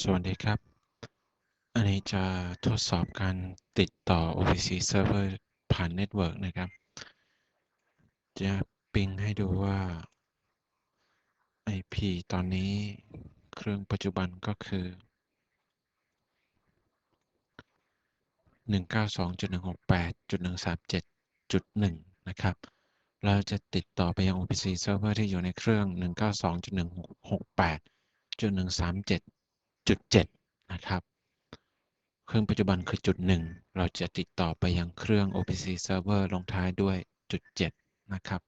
สวัสดีครับ อันนี้จะทดสอบการติดต่อ OPC Server ผ่านเน็ตเวิร์กนะครับ จะปิงให้ดูว่า IP ตอนนี้เครื่องปัจจุบันก็คือ 192.168.137.1 นะครับ เราจะติดต่อไปยัง OPC Server ที่อยู่ในเครื่อง 192.168.137.7นะครับ เครื่องปัจจุบันคือจุด 1 เราจะติดต่อไปยังเครื่อง OPC Server ลงท้ายด้วยจุด7นะครับ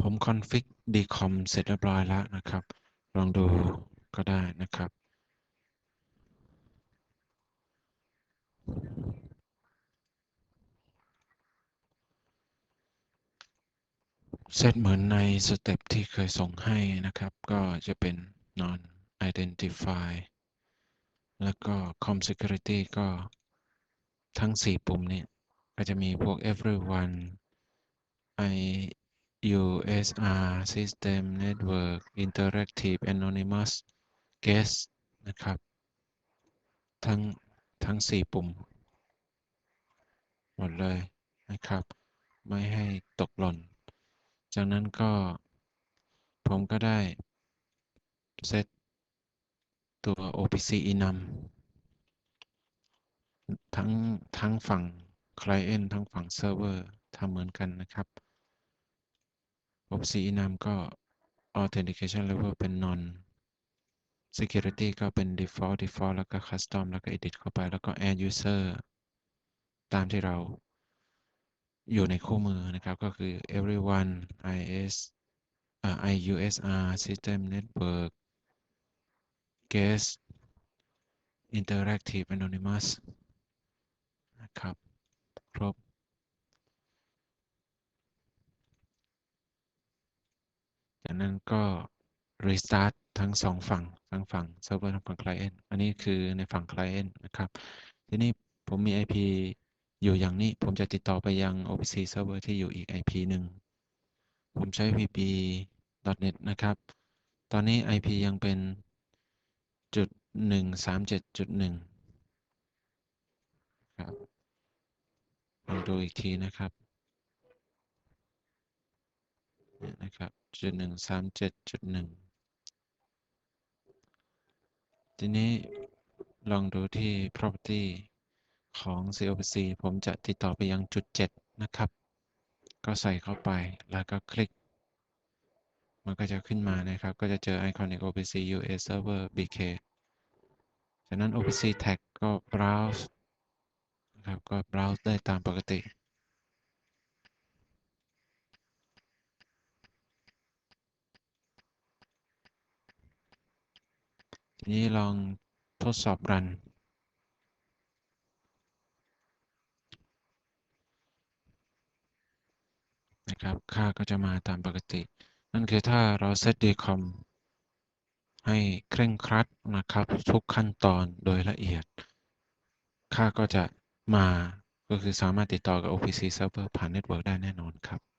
ผมคอนฟิก decom เสร็จเรียบร้อยแล้วนะครับ ลองดูก็ได้นะครับเซตเหมือนในสเต็ปที่เคยส่งให้นะครับ ก็จะเป็น non identify แล้วก็ com security ก็ทั้ง 4 ปุ่มเนี่ย ก็จะมีพวก everyone i USR system network interactive anonymous guest นะครับ ทั้งทั้ง 4 ปุ่ม หมดเลยนะครับ ไม่ให้ตกหล่น จากนั้นก็ผมก็ได้เซต ตัว OPC enum ทั้งทั้งฝั่ง client ทั้งฝั่ง server ทำเหมือนกันนะครับ OPC enum ก็ authentication level เป็น non security ก็เป็น default default แล้วก็ custom แล้วก็ edit เข้าไปแล้วก็ add user ตามที่เราอยู่ในคู่มือนะครับ ก็คือ everyone is uh, IUSR system network guest interactive anonymous นะครับ ครบ จากนั้นก็ restart ทั้งสองฝั่ง ทั้งฝั่ง server ทั้งฝั่ง client อันนี้คือในฝั่ง client นะครับ ทีนี้ผมมี IP อยู่อย่างนี้ ผมจะติดต่อไปยัง OPC server ที่อยู่อีก IP หนึ่ง ผมใช้ vp.net นะครับ ตอนนี้ IP ยังเป็น จุดหนึ่งสามเจ็ดจุดหนึ่งครับลองดูอีกทีนะครับเนี่ยนะครับจุดหนึ่งสามเจ็ดจุดหนึ่งทีนี้ลองดูที่ property ของ COPC ผมจะติดต่อไปยังจุด 7 นะครับ ก็ใส่เข้าไปแล้วก็คลิก มันก็จะขึ้นมานะครับ ก็จะเจอไอคอนิก OPC US Server BK จากนั้น OPC tag ก็ browse นะครับ ก็ browse ได้ตามปกติ ทีนี้ลองทดสอบรันนะครับ ค่าก็จะมาตามปกติ นั่นคือถ้าเราเซต decom ให้เคร่งครัดนะครับ ทุกขั้นตอนโดยละเอียด ค่าก็จะมาก็คือสามารถติดต่อกับ OPC server ผ่านเน็ตเวิร์กได้แน่นอนครับ